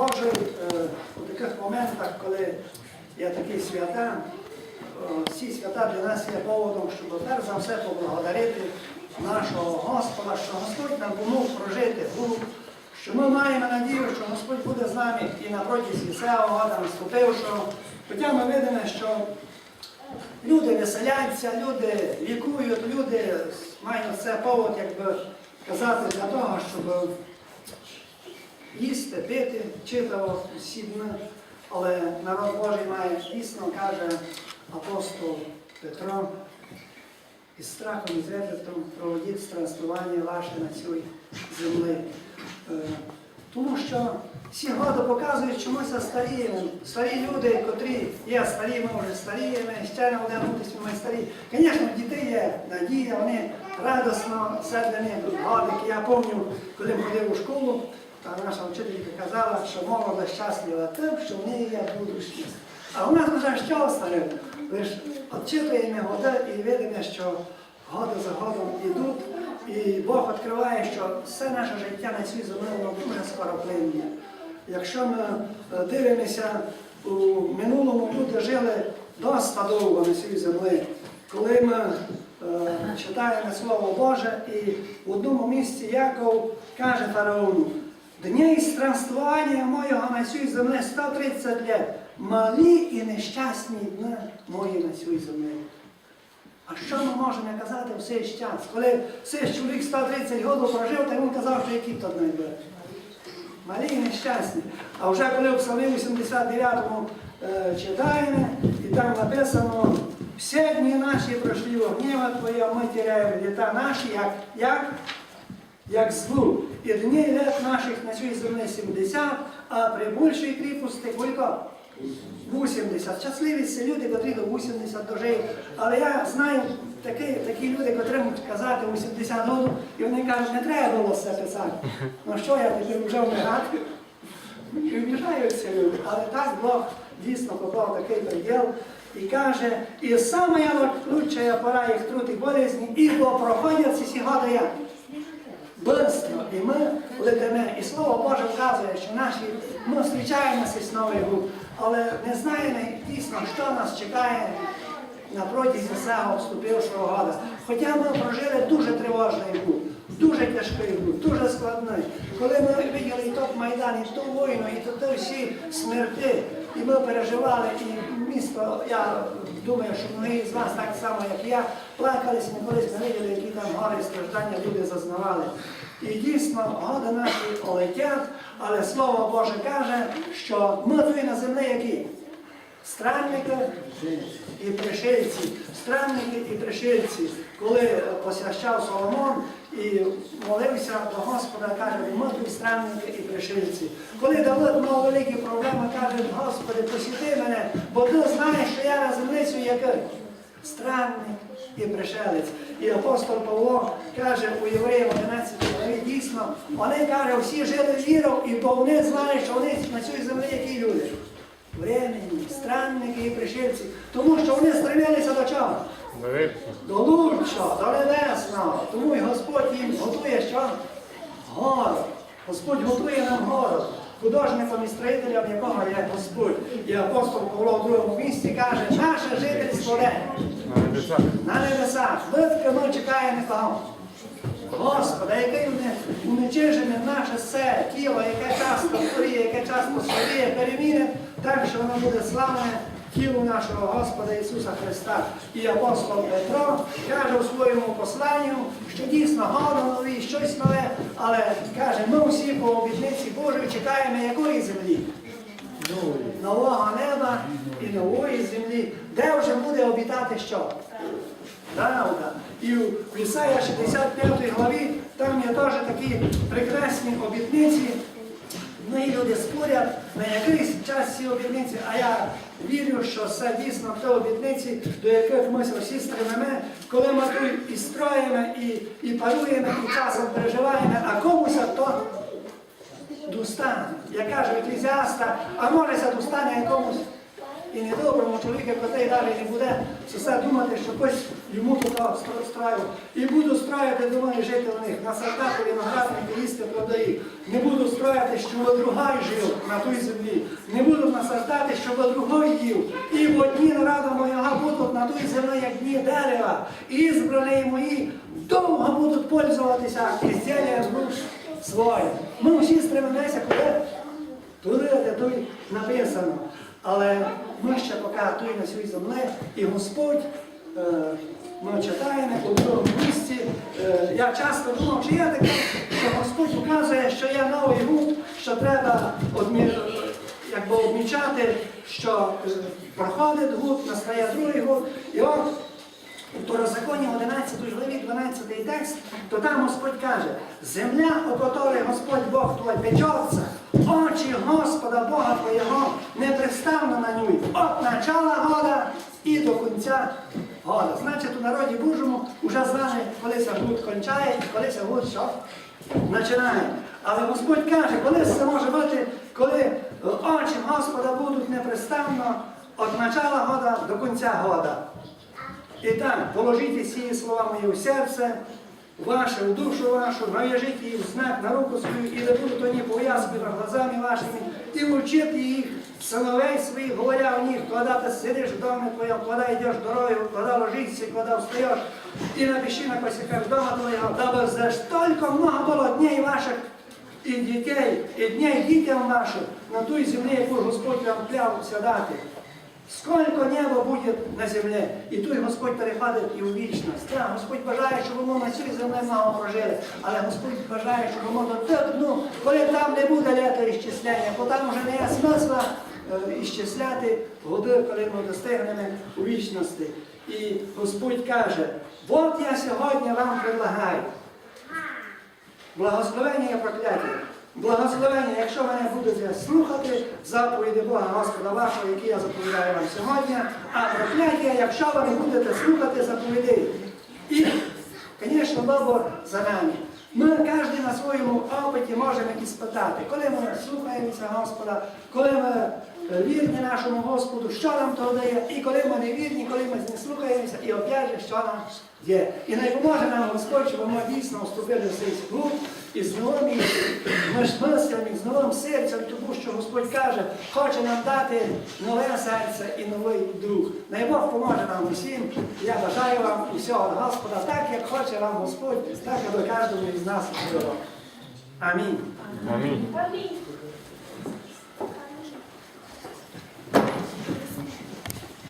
Божий е, у таких моментах, коли є такі свята, всі свята для нас є поводом, щоб перш за все поблагодарити нашого Господа, що Господь нам помог прожити що ми маємо надію, що Господь буде з нами і на протязі цього года наступившого. Хоча ми видимо, що люди веселяться, люди лікують, люди мають це повод, якби казати, для того, щоб їсти, пити, читав всі дні, але народ Божий має дійсно, каже апостол Петро, із страхом і трепетом проводіть странствування ваше на цій землі. Е, Тому що всі годи показують чомусь старіємо. Старі люди, котрі є старі, ми вже старі, ще не бути ми старі. Звісно, дітей є надія, вони для них годики. Я пам'ятаю, коли ходив у школу, наша вчителька казала, що молода щаслива тим, що в неї є будущність. А у нас вже що старе? Лише відчитуємо годи і видимо, що годи за годом йдуть, і Бог відкриває, що все наше життя на цій землі воно дуже скоро. Якщо ми е, дивимося у минулому, люди жили досить довго на цій землі. Коли ми е, читаємо Слово Боже, і в одному місці Яков каже фараону, Дні странствування моєго на цій землі 130 лет, малі і нещасні дні мої на цій землі. А що ми можемо казати в цей час? Коли цей чоловік 130 років прожив, то він казав, що які то були. Малі і нещасні. А вже коли в Псалмі 89-му е, читаємо, і там написано, всі дні наші пройшли в гніва Твоє, ми теряємо літа наші, як, як, як злу. І дні лет наших на цій землі 70, а при більшій кріпості кілько? 80. Щасливі це люди, котрі до 80 дожили. Але я знаю такі, такі люди, котрі можуть казати 80 років, і вони кажуть, не треба було це писати. Ну що я тепер вже вмирати? І вміжаються люди. Але так Бог дійсно поклав такий приділ і каже, і саме лучшая пора їх труд і болезні, ібо проходять ці годи як? Бистро, і ми летимо. І слово Боже вказує, що наші ми зустрічаємося з новий гук, але не знаємо дійсно, що нас чекає на протязі цього вступившого года. Хоча ми прожили дуже тривожний гук, дуже тяжкий гук, дуже складний. Коли ми виділи і топ Майдан, і ту війну, і то всі смерти, і ми переживали, і місто, я думаю, що многі з вас так само, як я, плакались, ми колись не виділи, які там гори страждання люди зазнавали. І дійсно, годи наші летять, але Слово Боже каже, що ми тут на землі які? Странники і пришельці. Странники і пришельці. Коли посвящав Соломон і молився до Господа, каже, тут странники і пришельці. Коли Давид мав великі проблеми, каже, Господи, посіти мене, бо ти знаєш, що я на землицю який? Странник і пришелець. І апостол Павло каже у Євреїв 11 главі, дійсно, вони каже, всі жили вірою, і бо вони знали, що вони на цій землі які люди. Временні, странники і пришельці. Тому що вони стремилися до чого? До лучшого, до небесного. Тому і Господь їм готує що? Город. Господь готує нам город. Художником і строїтелем якого є Господь. І апостол Павло в другому місці каже, наше жительство де? На небесах. Битки ми чекаємо кого? Господа, який уничижене наше все тіло, яке часто хворіє, яке часто слабіє, переміне, так що воно буде славне тілу нашого Господа Ісуса Христа. І апостол Петро каже у своєму посланню, що дійсно гоно нові, щось нове, але каже, ми всі по обітниці Божої чекаємо якої землі? Нового неба і нової землі, де вже буде обітати що? Правда. І в Ісая 65 главі там є теж такі прекрасні обітниці. Ми люди спорять на якийсь час ці обітниці, а я вірю, що це дійсно те обітниці, до яких ми всі стремимо, коли ми тут і строїмо, і, і паруємо, і часом переживаємо, а комусь то достане. Я кажу еклезіаста, а може це достане якомусь і недоброму чоловіку, котрий далі не буде все думати, що хтось йому тут страю. І буду страяти, думаю, жити в них, насадати виноградники, їсти плоди. Не буду страяти, щоб другай жив на той землі. Не буду насаждати, щоб другой їв. І в одні нарада моєга будуть на той землі, як дні дерева. І ізбрані мої довго будуть пользуватися ізділля душ своє. Ми всі стремимося, куди туди, де тут написано. Але ми ще поки тут на цій землі, і Господь, е, ми читаємо у другому місці. Я часто думав, чи є таке, що Господь показує, що є новий гуд, що треба одмі- якби обмічати, що е, проходить гуд, настає другий гуд. І от у Второзаконі 11 главі 12 текст, то там Господь каже, земля, у которой Господь Бог твой печется, очі Господа Бога твоєго непреставно на ній, от начала года і до кінця года. Значить, у народі Божому вже знали, коли це гуд кончає, і коли це гуд що? Починає. Але Господь каже, коли це може бути, коли е, очі Господа будуть непреставно від начала года до кінця года. І так, положите ці слова мої в серце, ваше, в душу вашу, нав'яжите їх знак на руку свою, і да будуть вони пов'язки над глазами вашими, і учити їх, сыновей своїх, говоря у них, коли ти в домі твоєму, коли йдеш дорогою, коли ложишся, коли встаєш, і напиши на косяках дома твоєго, даби за столько много було дней ваших, і дітей, і дней дітям вашим на той землі, яку Господь вам клявся дати. Сколько небо буде на землі, і тут Господь переходить і у вічність. Господь бажає, щоб ми на цій землі мало прожили, але Господь бажає, щоб ми до тих, ну, коли там не буде літа іщисляння, бо там вже не є смисла е, іщисляти годи, коли ми достигнемо у вічності. І Господь каже, от я сьогодні вам предлагаю. Благословення і прокляття. Благословення, якщо мене будете слухати, заповіді Бога Господа вашого, які я заповідаю вам сьогодні, а прокляття, якщо ви не будете слухати заповідей. І, звісно, Бог за нами. Ми кожен на своєму опиті можемо іспитати, коли ми слухаємося Господа, коли ми вірні нашому Господу, що нам то дає, і коли ми не вірні, коли ми не слухаємося, і опять що нам є. І не поможе нам Господь, щоб ми дійсно вступили в цей клуб і з новими мислями, з новим серцем, тому що Господь каже, хоче нам дати нове серце і новий дух. Най Бог поможе нам усім. Я бажаю вам усього Господа, так як хоче вам Господь, так аби кожному із нас. Амінь. Амінь.